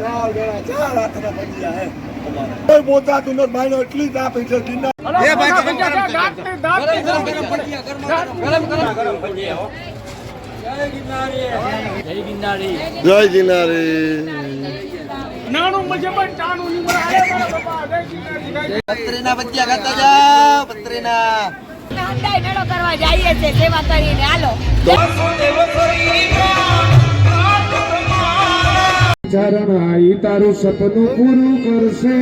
ચાર ગણા કોઈ પોતાતું નથી ભાઈનો એટલી જ આપી છે ગિરનાર એ ભાઈ ગરમ ગરમ જય ગિરનારી નાનું મજબટ ચાનું ની મને આલે બાપા જય શ્રી પત્રીના ભજીયા ખાતા જા પત્રીના કરવા જઈએ છે સેવા કરીને હાલો ચરણ આઈ તારું સપનું પૂરું કરશે.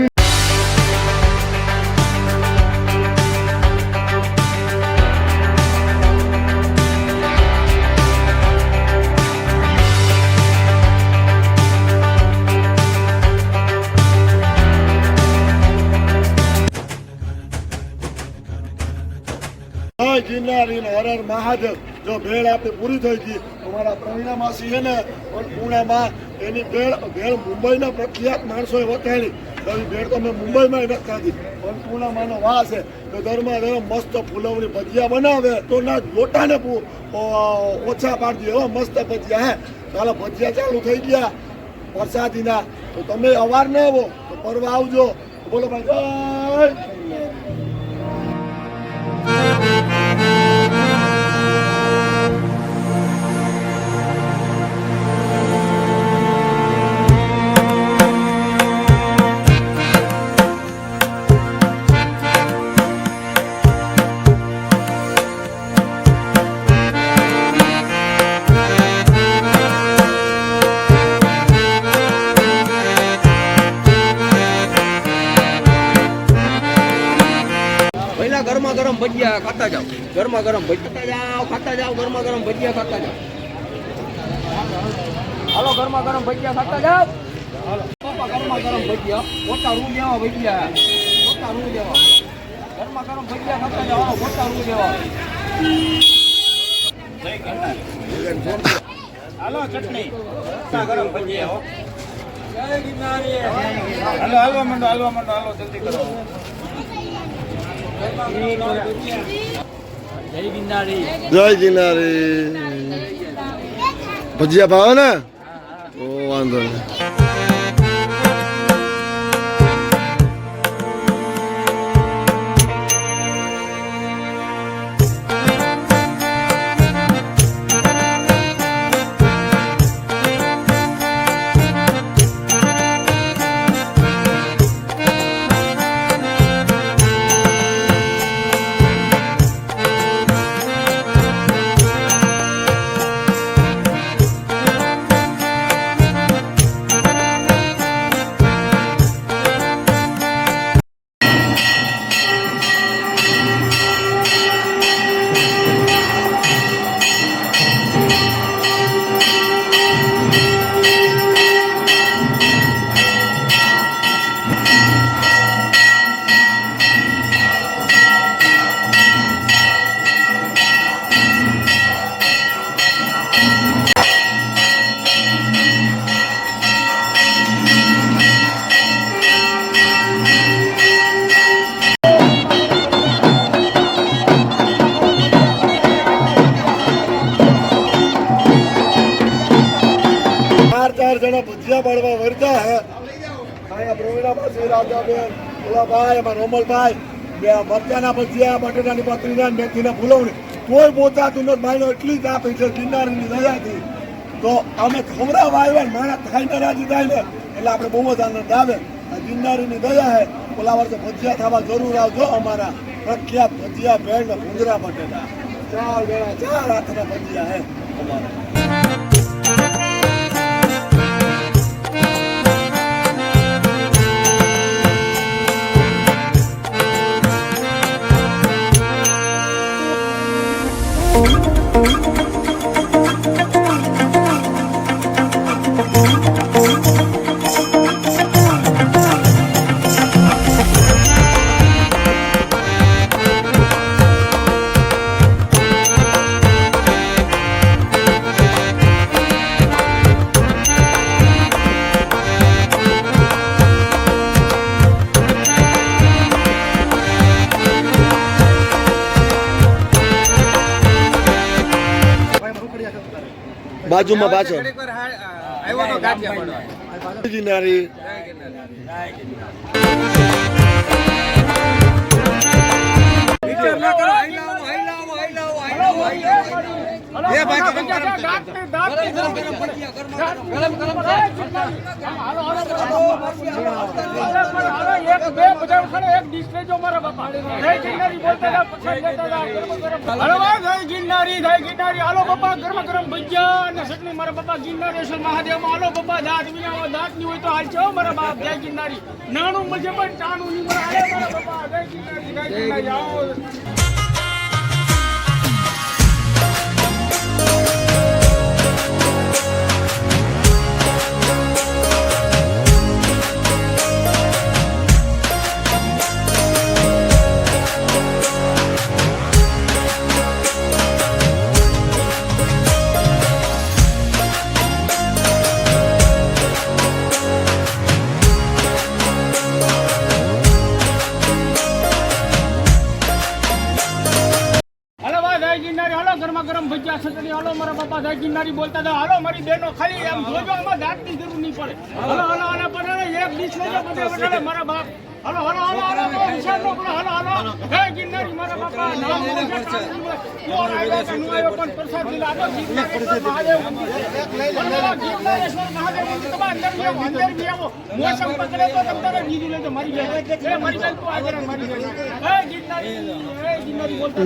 મહાદેવ જો ભેળ આપણી પૂરી થઈ ગઈ અમારા પ્રવીણા માસી છે ને, પણ પૂણામાં એની ભેળ ભેળ મુંબઈના પ્રખ્યાત માણસોએ વતાડી એવી ભેળ તો અમે મુંબઈમાં નથી ખાધી. પણ પૂણામાંનો વાસ છે. કે ધર્મા ધર્મ મસ્ત ફૂલવણી ભજીયા બનાવે. તો ના લોટાને ઓછા પાડી દે એવા મસ્ત ભજીયા, હે. ચાલો, ભજીયા ચાલુ થઈ ગયા. વરસાદીના. તો તમે અવાર ન આવો. તો પરવા આવજો. બોલો ભાઈ જય ગરમા ગરમ ભજીયા ખાતા જાઓ. ગરમા ગરમ ભજીયા જાઓ, ખાતા જાઓ, ગરમા ગરમ ભજીયા ખાતા જાઓ. હાલો, ગરમા ગરમ ભજીયા ખાતા જાઓ. બાપા ગરમા ગરમ ભજીયા મોટા રૂ લેવા ભજીયા. મોટા રૂ લેવા. ગરમા ગરમ ભજીયા ખાતા જાઓ મોટા રૂ લેવા. હાલો, ચટણી. ગરમ ભજીયા, હો. હાલો, હાલવા માંડો હાલવા માંડો, હાલો, જલ્દી કરો. જય ગિરનારી. ભજીયા ભાવે ને? ઓ વાંધો નહીં. ચાર પાડવા વરતા હે. અહીંયા પ્રવીણા માસી રાજાબેન. ભોલાભાઈ અમારા રોમલભાઈ. બે મરચાના ભજીયા બટેટાની પતરીના મેથીના ફૂલવણી. કોઈ પોતાતું નથી, માયનો એટલી જ આપે છે ગિરનારની દયાથી. તો અમે ખવડાવવા આવ્યા ને થાય ને રાજી થાય ને એટલે આપણે બહુ જ આનંદ આવે. ગિરનારીની દયા હે. ઓલા વર્ષે ભજીયા થવા જરૂર આવજો અમારા પ્રખ્યાત ભજીયા ભેળ ને ભૂંગરા બટેટા. ચાર ગણા ચાર હાથના ભજીયા હે અમારા. બાજુમાં પાછળ. આવ્યો તો ગાંઠિયા પડવા. ગિરનારી એ ભાઈ ગરમ ગરમ ગરમ ગરમ હાલો હાલો એક બે બધા ખરે એક ડિસ્પ્લે જો મારા બાપા. જય ગિરનારી બોલતા હતા પછી લેતા હતા ગરમ ગરમ. હાલો ભાઈ જય ગિરનારી જય ગિરનારી. હાલો બાપા ગરમ ગરમ ભજીયા. અને ચટણી મારા બાપા ગિરનારેશ્વર મહાદેવ હાલો બાપા દાંત વિના દાંતની હોય તો હાલ છો મારા બાપ. જય ગિરનારી. નાનું મજે પણ ચાનું ની મારા હાલે મારા બાપા. જય ગિરનારી જય ગિરનારી. આવો. ગરમા ભજીયા ચટણી હાલો, મારા બાપા જય ગિરનારી બોલતા હતા, હાલો, મારી બહેનો ખાલી એમ જોજો આમાં દાંતની જરૂર નહીં પડે. હાલો હાલો અને પણ એક ડીશ લેજો બધે મારા બાપ. હાલો હલો હલો હલો વિશાલ નો પણ હલો હલો. હે ગિરનારી મારા બાપા નામ કાંઈ કોણ આવ્યો કે નું આવ્યો પણ પ્રસાદ લીધા હાલો ગિરનારેશ્વર મહાદેવ ગિરનારેશ્વર મહાદેવ મંદિર તમે અંદર બી અંદર બી મોસમ પકડે તો તમે તારે બીજું તો મરી જાય એ મરી જાય તો આજે મરી જાય હે ગિરનારી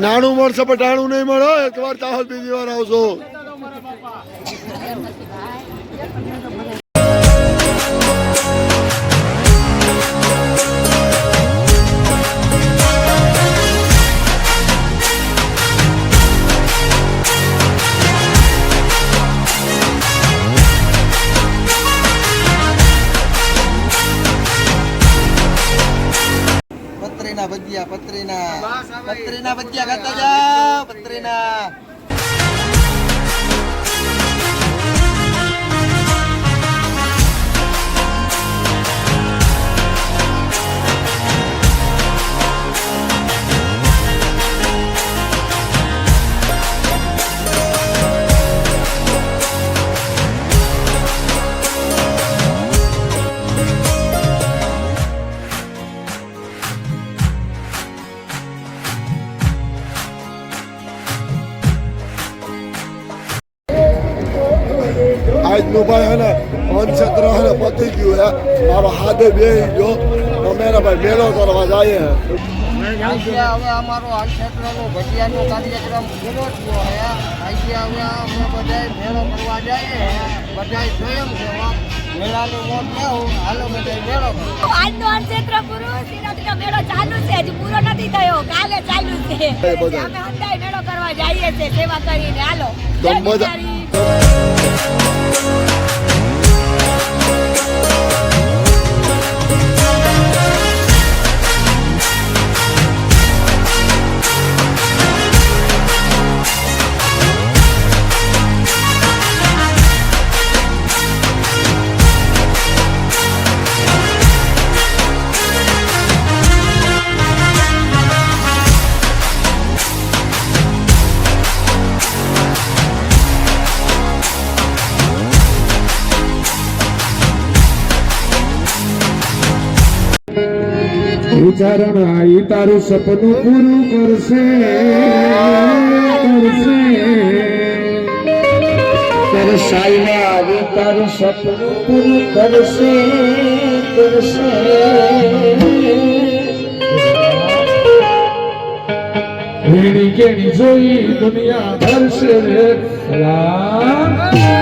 નાનું મળશે પણ ટાણું નહીં મળે. એક વાર ચાહલ બીજી વાર આવશો પત્રીના પત્રીના ભજીયા ખાતા હાથે જો ગયો. અમે ને ભાઈ મેળો કરવા જઈએ. હવે અમારો હાલ ક્ષેત્રનો ભજીયાનો કાર્યક્રમ પૂરો થયો હે. આજે હવે અમે બધાય મેળો કરવા જઈએ બધાય સ્વયં સેવક મેળાની મોટ લેવું હાલો બધાય મેળો. આજનો પૂરો? મેળો ચાલુ છે. હજી પૂરો નથી થયો. કાલે ચાલુ છે. અમે મેળો કરવા જઈએ છે સેવા કરીને. હાલો. જય ગિરનારી. આઈ તારું સપનું પૂરું કરશે કરશે. સાઈમાં આવી તારું સપનું પૂરું કરશે કરશે. કેણી જોઈ દુનિયા ભરશે. રે રામ.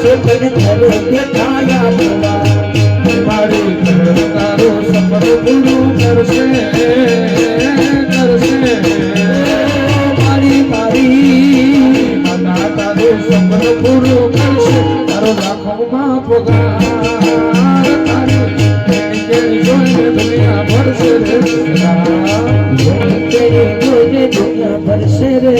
મા આવે કરશે ભવા મારી તારો સફર પૂરું કરશે કરશે મારી મારી માતા તારો સફર પૂરું કરશે તારો પગાર તેણી તેણી જોઈને દુનિયા ભરશે રે. જોઈને દુનિયા ભરશે રે.